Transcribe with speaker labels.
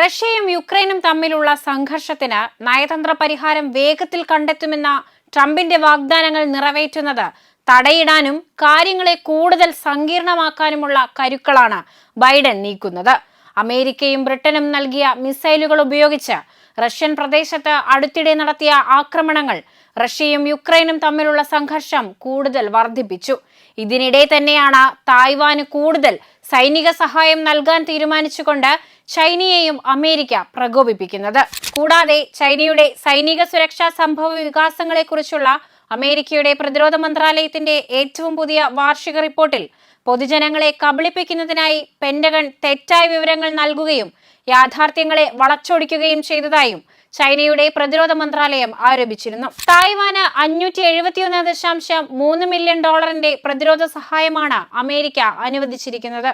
Speaker 1: റഷ്യയും യുക്രൈനും തമ്മിലുള്ള സംഘർഷത്തിന് നയതന്ത്ര പരിഹാരം വേഗത്തിൽ കണ്ടെത്തുമെന്ന ട്രംപിന്റെ വാഗ്ദാനങ്ങൾ നിറവേറ്റുന്നത് തടയിടാനും കാര്യങ്ങളെ കൂടുതൽ സങ്കീർണമാക്കാനുമുള്ള കരുക്കളാണ് ബൈഡൻ നീക്കുന്നത്. അമേരിക്കയും ബ്രിട്ടനും നൽകിയ മിസൈലുകൾ ഉപയോഗിച്ച് റഷ്യൻ പ്രദേശത്ത് അടുത്തിടെ നടത്തിയ ആക്രമണങ്ങൾ റഷ്യയും യുക്രൈനും തമ്മിലുള്ള സംഘർഷം കൂടുതൽ വർദ്ധിപ്പിച്ചു. ഇതിനിടെ തന്നെയാണ് തായ്വാന് കൂടുതൽ സൈനിക സഹായം നൽകാൻ തീരുമാനിച്ചുകൊണ്ട് ചൈനയെയും അമേരിക്ക പ്രകോപിപ്പിക്കുന്നത്. കൂടാതെ ചൈനയുടെ സൈനിക സുരക്ഷാ സംഭവ വികാസങ്ങളെക്കുറിച്ചുള്ള അമേരിക്കയുടെ പ്രതിരോധ മന്ത്രാലയത്തിന്റെ ഏറ്റവും പുതിയ വാർഷിക റിപ്പോർട്ടിൽ പൊതുജനങ്ങളെ കബളിപ്പിക്കുന്നതിനായി പെന്റഗൺ തെറ്റായ വിവരങ്ങൾ നൽകുകയും യാഥാർത്ഥ്യങ്ങളെ വളച്ചൊടിക്കുകയും ചെയ്തതായും ചൈനയുടെ പ്രതിരോധ മന്ത്രാലയം ആരോപിച്ചിരുന്നു. തായ്വാന് അഞ്ഞൂറ്റി എഴുപത്തിയൊന്ന് ദശാംശം മൂന്ന് മില്യൺ ഡോളറിന്റെ പ്രതിരോധ സഹായമാണ് അമേരിക്ക അനുവദിച്ചിരിക്കുന്നത്.